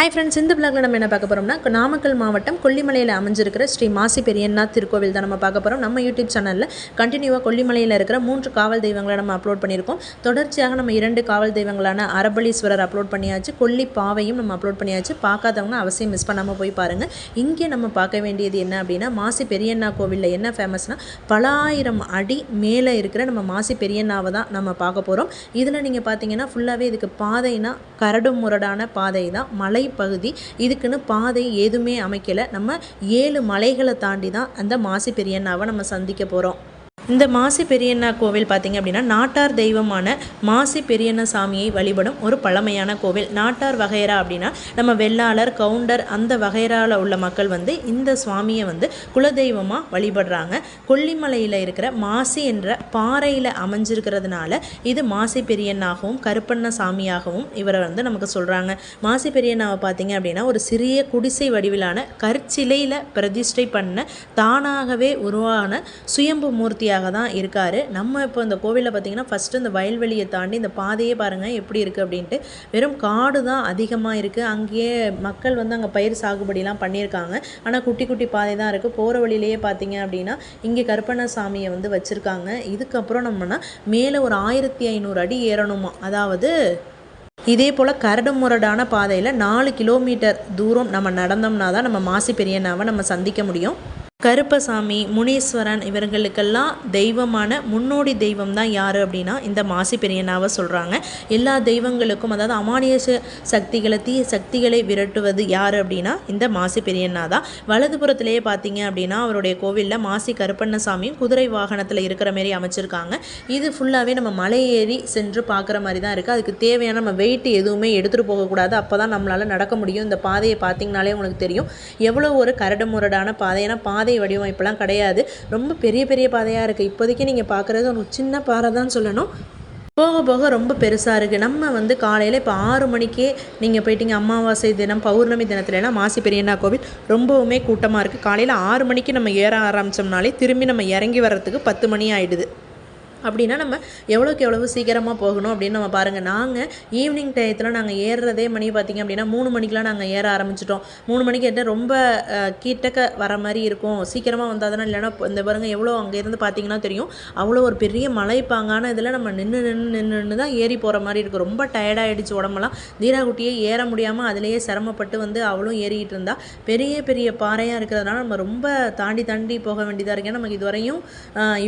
Hi friends இந்த பிளாக்ல நம்ம என்ன பார்க்க போகிறோம்னா நாமக்கல் மாவட்டம் கொல்லிமலையில் அமைஞ்சிருக்கிற ஸ்ரீ மாசி பெரியநாத் திருக்கோவில் தான் நம்ம பார்க்க போகிறோம் நம்ம யூடியூப் சேனலில் கண்டினியூவாக கொல்லிமலையில் இருக்கிற மூன்று காவல் தெய்வங்களை நம்ம அப்லோட் பண்ணியிருக்கோம். தொடர்ச்சியாக நம்ம இரண்டு காவல் தெய்வங்களான அரபலீஸ்வரர் அப்லோட் பண்ணியாச்சு கொல்லி பாவையும் நம்ம அப்லோட் பண்ணியாச்சு. பார்க்காதவங்க அவசியம் மிஸ் பண்ணாமல் போய் பாருங்கள் இங்கே நம்ம பார்க்க வேண்டியது என்ன அப்படின்னா மாசி பெரியண்ணா கோவிலில் என்ன ஃபேமஸ்னால் பலாயிரம் அடி மேலே இருக்கிற நம்ம மாசி பெரியண்ணாவை தான் நம்ம பார்க்க போகிறோம் இதில் நீங்கள் பார்த்தீங்கன்னா ஃபுல்லாகவே இதுக்கு பாதைனா கரடு முரடான பாதை தான். மலை மலைப்பகுதி இதுக்குன்னு பாதை எதுவுமே அமைக்கலை. நம்ம ஏழு மலைகளை தாண்டி தான் அந்த மாசி பெரியண்ணாவை நம்ம சந்திக்க போகிறோம் இந்த மாசி பெரியண்ணா கோவில் பார்த்திங்க அப்படின்னா நாட்டார் தெய்வமான மாசி பெரியண்ண சாமியை வழிபடும் ஒரு பழமையான கோவில். நாட்டார் வகைரா அப்படின்னா நம்ம வெள்ளாளர் கவுண்டர் அந்த வகைராவில் உள்ள மக்கள் வந்து இந்த சுவாமியை வந்து குலதெய்வமாக வழிபடுறாங்க. கொல்லிமலையில் இருக்கிற மாசி என்ற பாறையில் அமைஞ்சிருக்கிறதுனால இது மாசி பெரியண்ணாகவும் கருப்பண்ண சாமியாகவும் இவரை வந்து நமக்கு சொல்கிறாங்க மாசி பெரியண்ணாவை பார்த்தீங்க அப்படின்னா ஒரு சிறிய குடிசை வடிவிலான கற்சிலையில் பிரதிஷ்டை பண்ண தானாகவே உருவான சுயம்பு மூர்த்தியாக தான் இருக்கார். நம்ம இப்போ இந்த கோவிலில் பார்த்தீங்கன்னா ஃபஸ்ட்டு இந்த வயல்வெளியை தாண்டி இந்த பாதையே பாருங்கள் எப்படி இருக்குது அப்படின்ட்டு. வெறும் காடு தான் அதிகமாக இருக்குது அங்கேயே மக்கள் வந்து அங்கே பயிர் சாகுபடிலாம் பண்ணியிருக்காங்க. ஆனால் குட்டி குட்டி பாதை தான் இருக்குது போகிற வழியிலேயே பார்த்தீங்க அப்படின்னா இங்கே கருப்பண்ண சாமியை வந்து வச்சுருக்காங்க. இதுக்கப்புறம் நம்மனா மேலே ஒரு ஆயிரத்தி ஐநூறு அடி ஏறணுமா? அதாவது இதே போல் கரடு முரடான பாதையில் நாலு கிலோமீட்டர் தூரம் நம்ம நடந்தோம்னா தான் நம்ம மாசி பெரியண்ணாவை நம்ம சந்திக்க முடியும். கருப்பசாமி முனீஸ்வரன் இவர்களுக்கெல்லாம் தெய்வமான முன்னோடி தெய்வம் தான் யார் அப்படின்னா இந்த மாசி பெரியனாவை சொல்கிறாங்க எல்லா தெய்வங்களுக்கும் அதாவது அமானிய சக்திகளை தீய சக்திகளை விரட்டுவது யார் அப்படின்னா இந்த மாசி பெரியண்ணா தான். வலதுபுறத்திலேயே பார்த்தீங்க அப்படின்னா அவருடைய கோவிலில் மாசி கருப்பண்ணசாமியும் குதிரை வாகனத்தில் இருக்கிற மாரி அமைச்சிருக்காங்க. இது ஃபுல்லாகவே நம்ம மலை ஏறி சென்று பார்க்குற மாதிரி தான் இருக்குது அதுக்கு தேவையான நம்ம வெயிட் எதுவுமே எடுத்துகிட்டு போகக்கூடாது. அப்போ தான் நம்மளால் நடக்க முடியும். இந்த பாதையை பார்த்தீங்கனாலே உங்களுக்கு தெரியும். எவ்வளோ ஒரு கரடு முரடான பாதை. ஏன்னா பாதை வடிவமைப்பெல்லாம் கிடையாது. ரொம்ப பெரிய பெரிய பாதையாக இருக்குது இப்போதைக்கு நீங்கள் பார்க்குறது ஒரு சின்ன பாறை தான் சொல்லணும். போக போக ரொம்ப பெருசாக இருக்குது நம்ம வந்து காலையில் இப்போ ஆறு மணிக்கே நீங்கள் போயிட்டீங்க. அமாவாசை தினம் பௌர்ணமி தினத்துலலாம் மாசி பெரியண்ணா கோவில் ரொம்பவுமே கூட்டமாக இருக்குது காலையில் ஆறு மணிக்கு நம்ம ஏற ஆரம்பித்தோம்னாலே திரும்பி நம்ம இறங்கி வர்றதுக்கு பத்து மணி ஆயிடுது. அப்படின்னா நம்ம எவ்வளோக்கு எவ்வளவு சீக்கிரமாக போகணும் அப்படின்னு நம்ம பாருங்கள் நாங்கள் ஈவினிங் டயத்தில் நாங்கள் ஏறுறதே மணி பார்த்திங்க அப்படின்னா மூணு மணிக்கெலாம் நாங்கள் ஏற ஆரம்பிச்சிட்டோம். மூணு மணிக்கு ஏற்ற ரொம்ப கிட்டக்க வர மாதிரி இருக்கும். சீக்கிரமாக வந்தால் தானே இல்லைன்னா இப்போ இந்த பாருங்கள் எவ்வளோ அங்கேருந்து பார்த்தீங்கன்னா தெரியும். அவ்வளோ ஒரு பெரிய மலைப்பாங்கான இதில் நம்ம நின்று நின்று நின்று நின்று தான் ஏறி போகிற மாதிரி இருக்கும் ரொம்ப டயர்டாகிடுச்சு உடம்பெல்லாம். தீராகுட்டியே ஏற முடியாமல் அதிலேயே சிரமப்பட்டு வந்து அவளும் ஏறிக்கிட்டு இருந்தா. பெரிய பெரிய பாறையாக இருக்கிறதுனால நம்ம ரொம்ப தாண்டி தாண்டி போக வேண்டியதாக இருக்கேன் நமக்கு இதுவரையும்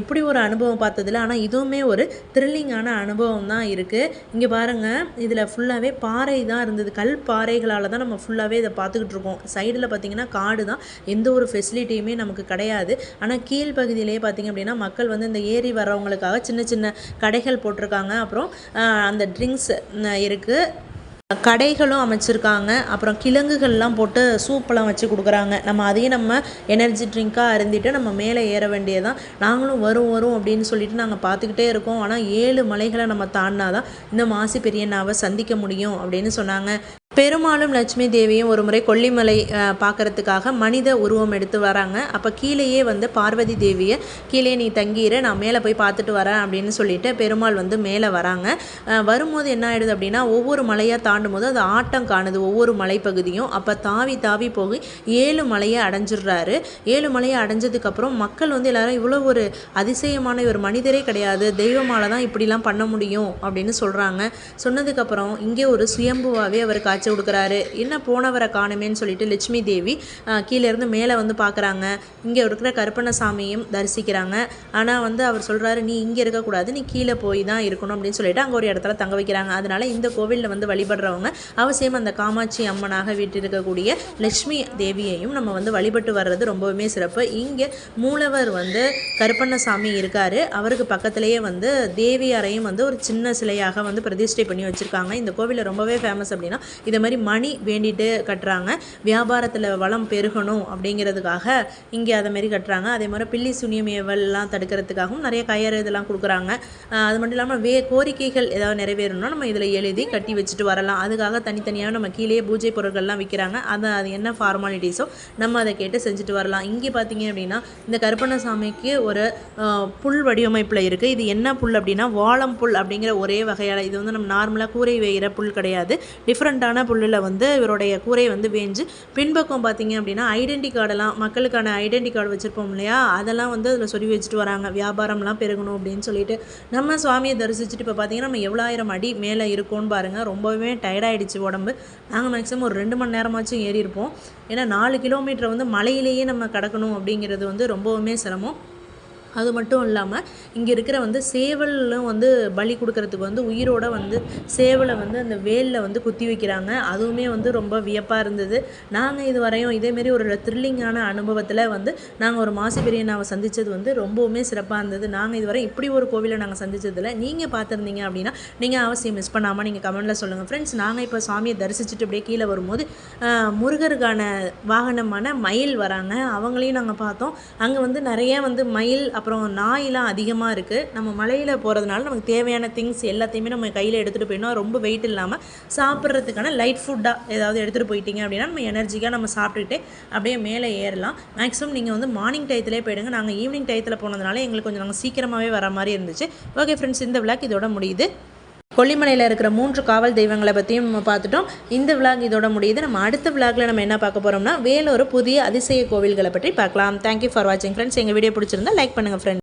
இப்படி ஒரு அனுபவம் பார்த்ததில்ல. ஆனால் இதுவுமே ஒரு த்ரில்லிங்கான அனுபவம் தான் இருக்குது இங்கே பாருங்கள் இதில் ஃபுல்லாகவே பாறை தான் இருந்தது. கல் பாறைகளால் தான் நம்ம ஃபுல்லாகவே இதை பார்த்துக்கிட்டு இருக்கோம். சைடில் பார்த்தீங்கன்னா காடு தான். எந்த ஒரு ஃபெசிலிட்டியுமே நமக்கு கிடையாது. ஆனால் கீழ் பகுதியிலே பார்த்தீங்க அப்படின்னா மக்கள் வந்து இந்த ஏரி வர்றவங்களுக்காக சின்ன சின்ன கடைகள் போட்டிருக்காங்க. அப்புறம் அந்த ட்ரிங்க்ஸ் இருக்குது கடைகளும் அமைச்சிருக்காங்க. அப்புறம் கிழங்குகள்லாம் போட்டு சூப்பெல்லாம் வச்சு கொடுக்குறாங்க. நம்ம அதையும் நம்ம எனர்ஜி ட்ரிங்காக அருந்திட்டு நம்ம மேலே ஏற வேண்டியதான் நாங்களும் வரும் வரும் அப்படின்னு சொல்லிட்டு நாங்கள் பார்த்துக்கிட்டே இருக்கோம். ஆனால் ஏழு மலைகளை நம்ம தாண்டினா தான் இந்த மாசி பெரியண்ணாவை சந்திக்க முடியும் அப்படின்னு சொன்னாங்க. பெருமாளும் லட்சுமி தேவியும் ஒரு முறை கொல்லிமலை பார்க்குறதுக்காக பார்க்கறதுக்காக மனித உருவம் எடுத்து வராங்க. அப்போ கீழேயே வந்து பார்வதி தேவியை கீழே நீ தங்கியிரு நான் மேலே போய் பார்த்துட்டு வரேன் அப்படின்னு சொல்லிட்டு பெருமாள் வந்து மேலே வராங்க. வரும்போது என்ன ஆயிடுது அப்படின்னா ஒவ்வொரு மலையாக தாண்டும் போது அது ஆட்டம் காணுது ஒவ்வொரு மலைப்பகுதியும். அப்போ தாவி தாவி போய் ஏழு மலையை அடைஞ்சிடுறாரு. ஏழு மலையை அடைஞ்சதுக்கப்புறம் மக்கள் வந்து எல்லாரும் இவ்வளோ ஒரு அதிசயமான ஒரு மனிதரே கிடையாது தெய்வமால தான் இப்படிலாம் பண்ண முடியும் அப்படின்னு சொல்கிறாங்க சொன்னதுக்கப்புறம் இங்கே ஒரு சுயம்புவாகவே அவர் காட்சி கொடுக்குறாரு. என்ன போனவரை காணுமேன்னு சொல்லிட்டு லட்சுமி தேவி கீழேருந்து கீழே இருந்து மேலே வந்து பார்க்குறாங்க. இங்கே இருக்கிற கருப்பண்ணசாமியும் தரிசிக்கிறாங்க. ஆனால் வந்து அவர் சொல்கிறாரு நீ இங்கே இருக்கக்கூடாது. நீ கீழே போய் தான் இருக்கணும். அப்படின்னு சொல்லிட்டு அங்கே ஒரு இடத்துல தங்க வைக்கிறாங்க. அதனால் இந்த கோவிலில் வந்து வழிபடுறவங்க அவசியம் அந்த காமாட்சி அம்மனாக வீட்டிருக்கக்கூடிய லட்சுமி தேவியையும் நம்ம வந்து வழிபட்டு வர்றது ரொம்பவுமே சிறப்பு. இங்கே மூலவர் வந்து கருப்பண்ணசாமி இருக்காரு. அவருக்கு பக்கத்துலேயே வந்து தேவியாரையும் வந்து ஒரு சின்ன சிலையாக வந்து பிரதிஷ்டை பண்ணி வச்சுருக்காங்க. இந்த கோவிலில் ரொம்பவே ஃபேமஸ் அப்படின்னா இதை மாதிரி மணி வேண்டிட்டு கட்டுறாங்க. வியாபாரத்தில் வளம் பெருகணும் அப்படிங்கிறதுக்காக இங்கே அதை மாதிரி கட்டுறாங்க. அதே மாதிரி பில்லி சுனியம் ஏவல்லாம் தடுக்கிறதுக்காகவும் நிறைய கயறு இதெல்லாம் கொடுக்குறாங்க. அது மட்டும் இல்லாமல் வே கோரிக்கைகள் ஏதாவது நிறைவேறணும்னா நம்ம இதில் எழுதி கட்டி வச்சுட்டு வரலாம். அதுக்காக தனித்தனியாக நம்ம கீழே பூஜை பொருட்கள்லாம் விற்கிறாங்க அது அது என்ன ஃபார்மாலிட்டிஸோ நம்ம அதை கேட்டு செஞ்சுட்டு வரலாம். இங்கே பார்த்தீங்க அப்படின்னா இந்த கருப்பண்ணசாமிக்கு ஒரு புல் வடிவமைப்பில் இருக்குது இது என்ன புல் அப்படின்னா வாழம் புல் அப்படிங்கிற ஒரே வகையான இது வந்து நம்ம நார்மலாக கூரை வேகிற புல் கிடையாது. டிஃப்ரெண்ட்டான புல்லில் வந்து இவருடைய கூரை வந்து வேஞ்சு பின்பக்கம் பார்த்தீங்க அப்படின்னா ஐடென்டி கார்டெல்லாம் மக்களுக்கான ஐடென்டி கார்டு வச்சுருப்போம் இல்லையா? அதெல்லாம் வந்து அதில் சொல்லி வச்சுட்டு வராங்க. வியாபாரம்லாம் பெருகணும் அப்படின்னு சொல்லிட்டு நம்ம சுவாமியை தரிசிச்சுட்டு இப்போ பார்த்தீங்கன்னா நம்ம எவ்வளோ ஆயிரம் அடி மேலே இருக்கோன்னு பாருங்கள் ரொம்பவே டயர்டாயிடுச்சு உடம்பு. நாங்கள் மேக்ஸிமம் ஒரு ரெண்டு மணி நேரமாச்சும் ஏறி இருப்போம் ஏன்னா நாலு கிலோமீட்டர் வந்து மலையிலேயே நம்ம கடக்கணும் அப்படிங்கிறது வந்து ரொம்பவுமே சிரமம். அது மட்டும் இல்லாமல் இங்கே இருக்கிற வந்து சேவலும் வந்து பலி கொடுக்கறதுக்கு வந்து உயிரோட வந்து சேவலை வந்து அந்த வேலில் வந்து குத்தி வைக்கிறாங்க. அதுவுமே வந்து ரொம்ப வியப்பாக இருந்தது. நாங்கள் இது வரையும் இதேமாரி ஒரு த்ரில்லிங்கான அனுபவத்தில் வந்து நாங்கள் ஒரு மாசி பெரியண்ணாவை சந்தித்தது வந்து ரொம்பவுமே சிறப்பாக இருந்தது. நாங்கள் இதுவரை இப்படி ஒரு கோவிலை நாங்கள் சந்தித்ததில் நீங்கள் பார்த்துருந்தீங்க அப்படின்னா நீங்கள் அவசியம் மிஸ் பண்ணாமல் நீங்கள் கமெண்டில் சொல்லுங்கள் ஃப்ரெண்ட்ஸ் நாங்கள் இப்போ சாமியை தரிசிச்சுட்டு அப்படியே கீழே வரும்போது முருகருக்கான வாகனமான மயில் வராங்க. அவங்களையும் நாங்கள் பார்த்தோம். அங்கே வந்து நிறைய வந்து மயில் அப்புறம் நாயெலாம் அதிகமாக இருக்குது நம்ம மலையில் போகிறதுனால நமக்கு தேவையான திங்ஸ் எல்லாத்தையுமே நம்ம கையில் எடுத்துகிட்டு போயிடணும் ரொம்ப வெயிட் இல்லாமல் சாப்பிட்றதுக்கான லைட் ஃபுட்டாக ஏதாவது எடுத்துகிட்டு போயிட்டீங்க அப்படின்னா நம்ம எனர்ஜிக்காக நம்ம சாப்பிட்டுக்கிட்டே அப்படியே மேலே ஏறலாம். மேக்ஸிமம் நீங்கள் வந்து மார்னிங் டயத்துலேயே போயிடுங்க. நாங்கள் ஈவினிங் டயத்தில் போனதுனால எங்களுக்கு கொஞ்சம் நாங்கள் சீக்கிரமாகவே வர மாதிரி இருந்துச்சு. ஓகே ஃப்ரெண்ட்ஸ் இந்த விளாக் இதோட முடியுது. கொல்லிமலையில் இருக்கிற மூன்று காவல் தெய்வங்களை பற்றியும் நம்ம பார்த்துட்டோம். இந்த விளாக் இதோட முடியுது. நம்ம அடுத்த விளாகில் நம்ம என்ன பார்க்க போகிறோம்னா வேலூர் புதிய அதிசய கோவில்களை பற்றி பார்க்கலாம். தேங்க்யூ ஃபார் வாட்சிங் ஃப்ரெண்ட்ஸ் எங்கள் வீடியோ பிடிச்சிருந்தா லைக் பண்ணுங்கள் ஃப்ரெண்ட்ஸ்